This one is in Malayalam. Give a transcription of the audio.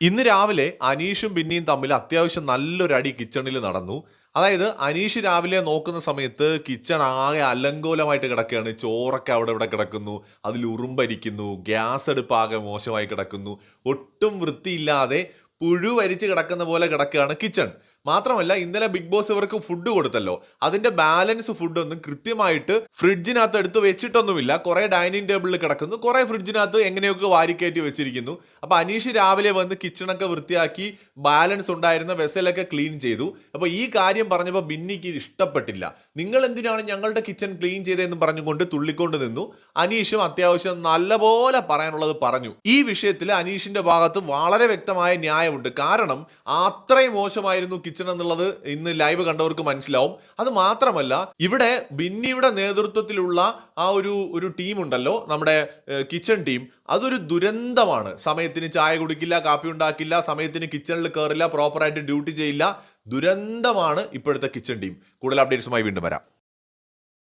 ഇന്ന് രാവിലെ അനീഷും ബിന്നിയും തമ്മിൽ അത്യാവശ്യം നല്ലൊരു അടി കിച്ചണിൽ നടന്നു. അതായത് അനീഷ് രാവിലെ നോക്കുന്ന സമയത്ത് കിച്ചൺ ആകെ അലങ്കോലമായിട്ട് കിടക്കുകയാണ്. ചോറൊക്കെ അവിടെ ഇവിടെ കിടക്കുന്നു. അതിൽ ഉറുമ്പരിക്കുന്നു. ഗ്യാസ് അടുപ്പ് ആകെ മോശമായി കിടക്കുന്നു. ഒട്ടും വൃത്തിയില്ലാതെ പുഴു വരിച്ച് കിടക്കുന്ന പോലെ കിടക്കുകയാണ് കിച്ചൺ. മാത്രമല്ല ഇന്നലെ ബിഗ് ബോസ് ഇവർക്ക് ഫുഡ് കൊടുത്തല്ലോ. അതിന്റെ ബാലൻസ് ഫുഡ് ഒന്നും കൃത്യമായിട്ട് ഫ്രിഡ്ജിനകത്ത് എടുത്ത് വെച്ചിട്ടൊന്നുമില്ല. കുറെ ഡൈനിങ് ടേബിളിൽ കിടക്കുന്നു. കുറെ ഫ്രിഡ്ജിനകത്ത് എങ്ങനെയൊക്കെ വാരിക്കയറ്റി വെച്ചിരിക്കുന്നു. അപ്പൊ അനീഷ് രാവിലെ വന്ന് കിച്ചണൊക്കെ വൃത്തിയാക്കി ബാലൻസ് ഉണ്ടായിരുന്ന വെസലൊക്കെ ക്ലീൻ ചെയ്തു. അപ്പൊ ഈ കാര്യം പറഞ്ഞപ്പോൾ ബിന്നിക്ക് ഇഷ്ടപ്പെട്ടില്ല. നിങ്ങൾ എന്തിനാണ് ഞങ്ങളുടെ കിച്ചൺ ക്ലീൻ ചെയ്തതെന്ന് പറഞ്ഞുകൊണ്ട് തുള്ളിക്കൊണ്ട് നിന്നു? അനീഷും അത്യാവശ്യം നല്ലപോലെ പറയാനുള്ളത് പറഞ്ഞു. ഈ വിഷയത്തിൽ അനീഷിന്റെ ഭാഗത്ത് വളരെ വ്യക്തമായ ന്യായമുണ്ട്. കാരണം അത്രയും മോശമായിരുന്നു കിച്ചൺ എന്നുള്ളത് ഇന്ന് ലൈവ് കണ്ടവർക്ക് മനസ്സിലാവും. അത് മാത്രമല്ല ഇവിടെ ബിന്നിയുടെ നേതൃത്വത്തിലുള്ള ആ ഒരു ഒരു ടീം ഉണ്ടല്ലോ നമ്മുടെ കിച്ചൺ ടീം അതൊരു ദുരന്തമാണ്. സമയത്തിന് ചായ കുടിക്കില്ല കാപ്പി ഉണ്ടാക്കില്ല സമയത്തിന് കിച്ചണിൽ കയറില്ല പ്രോപ്പറായിട്ട് ഡ്യൂട്ടി ചെയ്യില്ല. ദുരന്തമാണ് ഇപ്പോഴത്തെ കിച്ചൺ ടീം കൂടുതൽ അപ്ഡേറ്റ്സുമായി വീണ്ടും വരാം.